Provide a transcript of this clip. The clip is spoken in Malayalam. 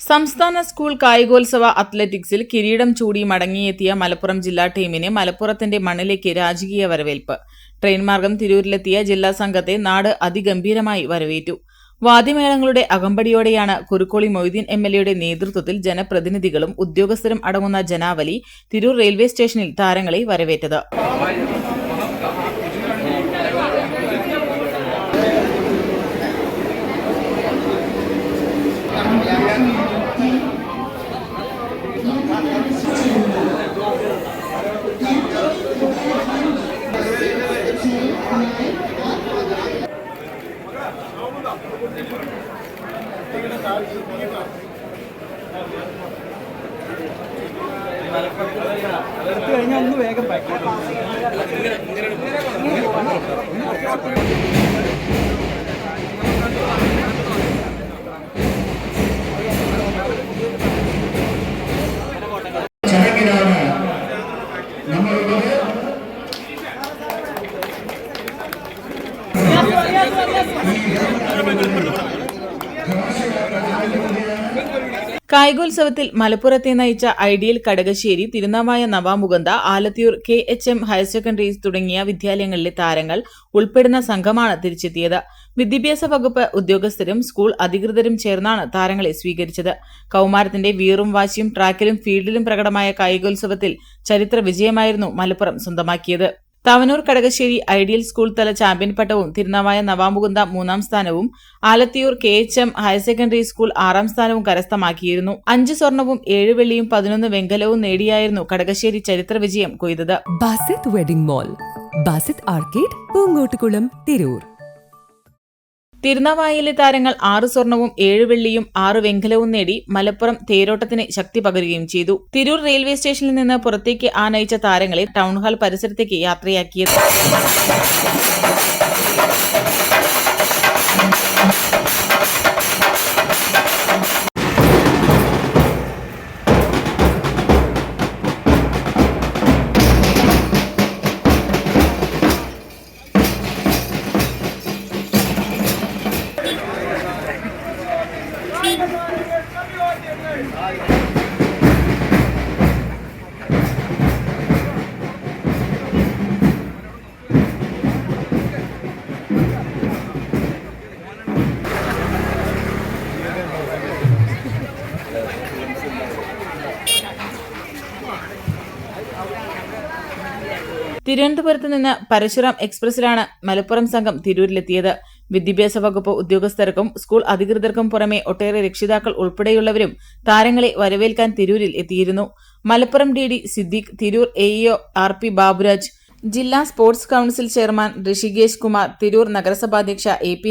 സംസ്ഥാന സ്കൂൾ കായികോത്സവ അത്ലറ്റിക്സിൽ കിരീടം ചൂടി മടങ്ങിയെത്തിയ മലപ്പുറം ജില്ലാ ടീമിന് മലപ്പുറത്തിന്റെ മണ്ണിലേക്ക് രാജകീയ വരവേൽപ്പ്. ട്രെയിൻ മാർഗം തിരൂരിലെത്തിയ ജില്ലാ സംഘത്തെ നാട് അതിഗംഭീരമായി വരവേറ്റു. വാദ്യമേളങ്ങളുടെ അകമ്പടിയോടെയാണ് കുറുക്കോളി മൊയ്തീൻ എം എൽ എയുടെ നേതൃത്വത്തിൽ ജനപ്രതിനിധികളും ഉദ്യോഗസ്ഥരും അടങ്ങുന്ന ജനാവലി തിരൂർ റെയിൽവേ സ്റ്റേഷനിൽ താരങ്ങളെ വരവേറ്റത്. എടുത്തു കഴിഞ്ഞാൽ ഒന്ന് വേഗം പാക്ക് കായികോത്സവത്തിൽ മലപ്പുറത്തെ നയിച്ച ideal Kadakassery Tirunavaya Navamukunda Alathiyur K H M higher secondary തുടങ്ങിയ വിദ്യാലയങ്ങളിലെ താരങ്ങൾ ഉൾപ്പെടുന്ന സംഘമാണ് തിരിച്ചെത്തിയത്. വിദ്യാഭ്യാസ വകുപ്പ് ഉദ്യോഗസ്ഥരും സ്കൂൾ അധികൃതരും ചേർന്നാണ് താരങ്ങളെ സ്വീകരിച്ചത്. കൌമാരത്തിന്റെ വീറും വാശിയും ട്രാക്കിലും ഫീൽഡിലും പ്രകടമായ കായികോത്സവത്തിൽ ചരിത്ര വിജയമായിരുന്നു മലപ്പുറം സ്വന്തമാക്കിയത്. തവനൂർ കടകശ്ശേരി ഐഡിയൽ സ്കൂൾ തല ചാമ്പ്യൻ പട്ടവും തിരുനാവായ നവാമുകുന്ദ മൂന്നാം സ്ഥാനവും Alathiyur K H M higher secondary school ആറാം സ്ഥാനവും കരസ്ഥമാക്കിയിരുന്നു. അഞ്ച് സ്വർണവും ഏഴ് വെള്ളിയും പതിനൊന്ന് വെങ്കലവും നേടിയായിരുന്നു കടകശ്ശേരി ചരിത്ര വിജയം കൊയ്തത്. Basith wedding mall Basith arcade Poongottukulam Tirur തിരുനാവായയിലെ താരങ്ങൾ ആറ് സ്വർണവും ഏഴ് വെള്ളിയും ആറ് വെങ്കലവും നേടി മലപ്പുറം തേരോട്ടത്തിന് ശക്തി പകരുകയും ചെയ്തു. തിരൂർ റെയിൽവേ സ്റ്റേഷനിൽ നിന്ന് പുറത്തേക്ക് ആനയിച്ച താരങ്ങളെ ടൗൺഹാൾ പരിസരത്തേക്ക് യാത്രയാക്കിയത്. തിരുവനന്തപുരത്ത് നിന്ന് പരശുറാം എക്സ്പ്രസിലാണ് മലപ്പുറം സംഘം തിരൂരിലെത്തിയത്. വിദ്യാഭ്യാസ വകുപ്പ് ഉദ്യോഗസ്ഥർക്കും സ്കൂൾ അധികൃതർക്കും പുറമെ ഒട്ടേറെ രക്ഷിതാക്കൾ ഉൾപ്പെടെയുള്ളവരും താരങ്ങളെ വരവേൽക്കാൻ തിരൂരിൽ എത്തിയിരുന്നു. Malappuram D D Siddique Tirur AEO R P Baburaj ജില്ലാ sports council chairman Rishikesh Kumar Tirur നഗരസഭാധ്യക്ഷ A P